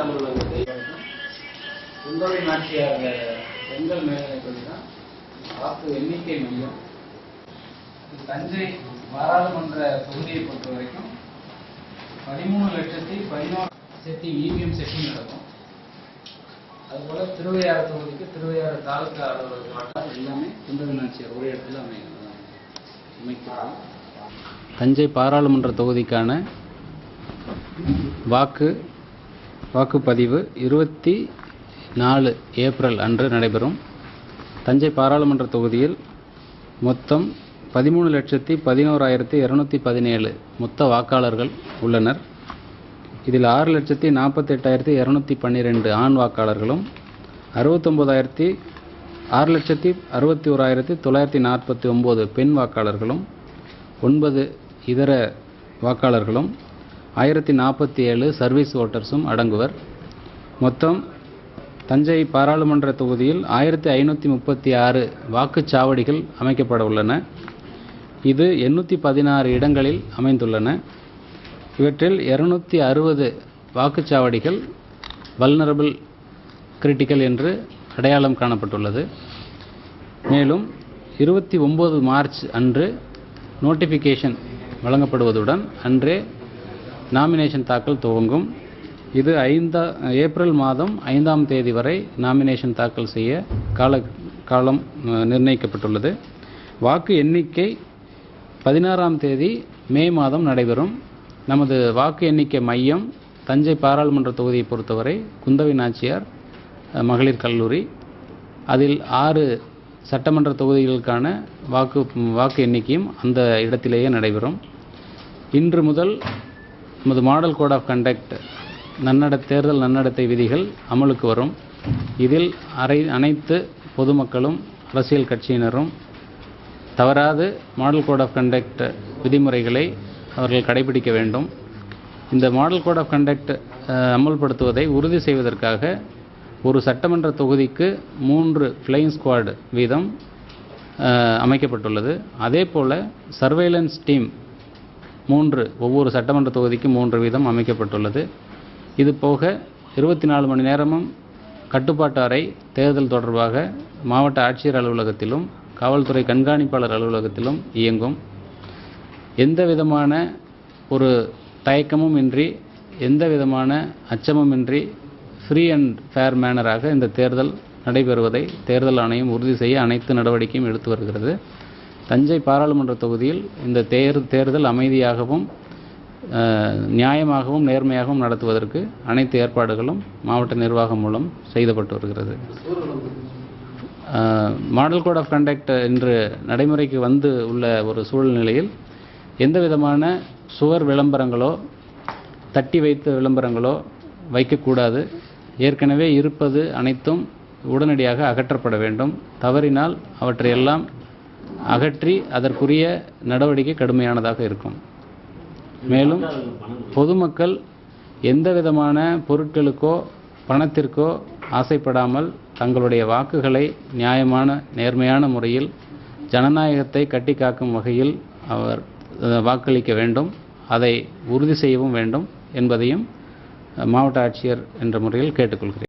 தமிழ் வந்து உங்களை நாட்டியாக பெண்கள் மேல்நிலைப் பள்ளி தான் வாக்கு எண்ணிக்கை மையம். தஞ்சை பாராளுமன்ற தொகுதியை பொறுத்த வரைக்கும் பதிமூணு லட்சத்தி பதினோரு செட்டிங் இவிஎம் செட்டிங் நடக்கும். அதுபோல திருவையாறு தொகுதிக்கு திருவையாறு தாலுகா அலுவலக வட்டம் எல்லாமே குந்தவி நாச்சியார் ஒரே இடத்துல அமை அமைக்கிறோம் தஞ்சை பாராளுமன்ற தொகுதிக்கான வாக்கு வாக்குப்பதிவு இருபத்தி நாலு ஏப்ரல் அன்று நடைபெறும். தஞ்சை பாராளுமன்ற தொகுதியில் மொத்தம் பதிமூணு லட்சத்தி பதினோராயிரத்தி இரநூத்தி பதினேழு மொத்த வாக்காளர்கள் உள்ளனர். இதில் ஆறு லட்சத்தி நாற்பத்தெட்டாயிரத்தி இரநூத்தி பன்னிரெண்டு ஆண் வாக்காளர்களும் அறுபத்தொம்போதாயிரத்தி ஆறு லட்சத்தி அறுபத்தி ஓராயிரத்தி தொள்ளாயிரத்தி நாற்பத்தி ஒம்பது பெண் வாக்காளர்களும் ஒன்பது இதர வாக்காளர்களும் ஆயிரத்தி நாற்பத்தி ஏழு சர்வீஸ் ஓட்டர்ஸும் அடங்குவர். மொத்தம் தஞ்சை பாராளுமன்ற தொகுதியில் ஆயிரத்தி ஐநூற்றி முப்பத்தி ஆறு வாக்குச்சாவடிகள் அமைக்கப்பட உள்ளன. இது எண்ணூற்றி பதினாறு இடங்களில் அமைந்துள்ளன. இவற்றில் இருநூத்தி அறுபது வாக்குச்சாவடிகள் வல்னரபிள் கிரிட்டிக்கல் என்று அடையாளம் காணப்பட்டுள்ளது. மேலும் இருபத்தி ஒம்பது மார்ச் அன்று நோட்டிஃபிகேஷன் வழங்கப்படுவதுடன் அன்றே நாமினேஷன் தாக்கல் துவங்கும். இது ஐந்தா ஏப்ரல் மாதம் ஐந்தாம் தேதி வரை நாமினேஷன் தாக்கல் செய்ய கால காலம் நிர்ணயிக்கப்பட்டுள்ளது. வாக்கு எண்ணிக்கை பதினாறாம் தேதி மே மாதம் நடைபெறும். நமது வாக்கு எண்ணிக்கை மையம் தஞ்சை பாராளுமன்ற தொகுதியை பொறுத்தவரை குந்தவை நாச்சியார் மகளிர் கல்லூரி. அதில் ஆறு சட்டமன்ற தொகுதிகளுக்கான வாக்கு வாக்கு எண்ணிக்கையும் அந்த இடத்திலேயே நடைபெறும். இன்று முதல் நமது மாடல் கோட் ஆஃப் கண்டக்ட் நன்னட தேர்தல் நன்னடத்தை விதிகள் அமலுக்கு வரும். இதில் அரை அனைத்து பொதுமக்களும் அரசியல் கட்சியினரும் தவறாது மாடல் கோட் ஆஃப் கண்டக்ட் விதிமுறைகளை அவர்கள் கடைபிடிக்க வேண்டும். இந்த மாடல் கோட் ஆஃப் கண்டக்ட் அமல்படுத்துவதை உறுதி செய்வதற்காக ஒரு சட்டமன்ற தொகுதிக்கு மூன்று ஃப்ளையிங் ஸ்குவாட் வீதம் அமைக்கப்பட்டுள்ளது. அதே போல் சர்வைலன்ஸ் டீம் மூன்று ஒவ்வொரு சட்டமன்ற தொகுதிக்கும் மூன்று வீதம் அமைக்கப்பட்டுள்ளது. இது போக இருபத்தி நாலு மணி நேரமும் கட்டுப்பாட்டு அறை தேர்தல் தொடர்பாக மாவட்ட ஆட்சியர் அலுவலகத்திலும் காவல்துறை கண்காணிப்பாளர் அலுவலகத்திலும் இயங்கும். எந்த விதமான ஒரு தயக்கமும் இன்றி எந்த விதமான அச்சமும் இன்றி ஃப்ரீ அண்ட் ஃபேர் மேனராக இந்த தேர்தல் நடைபெறுவதை தேர்தல் ஆணையம் உறுதி செய்ய அனைத்து நடவடிக்கையும் எடுத்து வருகிறது. தஞ்சை பாராளுமன்ற தொகுதியில் இந்த தேர் தேர்தல் அமைதியாகவும் நியாயமாகவும் நேர்மையாகவும் நடத்துவதற்கு அனைத்து ஏற்பாடுகளும் மாவட்ட நிர்வாகம் மூலம் செய்தப்பட்டு வருகிறது. மாடல் கோட் ஆஃப் கண்டக்ட் இன்று நடைமுறைக்கு வந்து உள்ள ஒரு சூழ்நிலையில் எந்த விதமான சுவர் விளம்பரங்களோ தட்டி வைத்த விளம்பரங்களோ வைக்கக்கூடாது. ஏற்கனவே இருப்பது அனைத்தும் உடனடியாக அகற்றப்பட வேண்டும். தவறினால் அவற்றையெல்லாம் அகற்றி அதற்குரிய நடவடிக்கை கடுமையானதாக இருக்கும். மேலும் பொதுமக்கள் எந்த விதமான பொருட்களுக்கோ பணத்திற்கோ ஆசைப்படாமல் தங்களுடைய வாக்குகளை நியாயமான நேர்மையான முறையில் ஜனநாயகத்தை கட்டி காக்கும் வகையில் அவர் வாக்களிக்க வேண்டும். அதை உறுதி செய்யவும் வேண்டும் என்பதையும் மாவட்ட ஆட்சியர் என்ற முறையில் கேட்டுக்கொள்கிறேன்.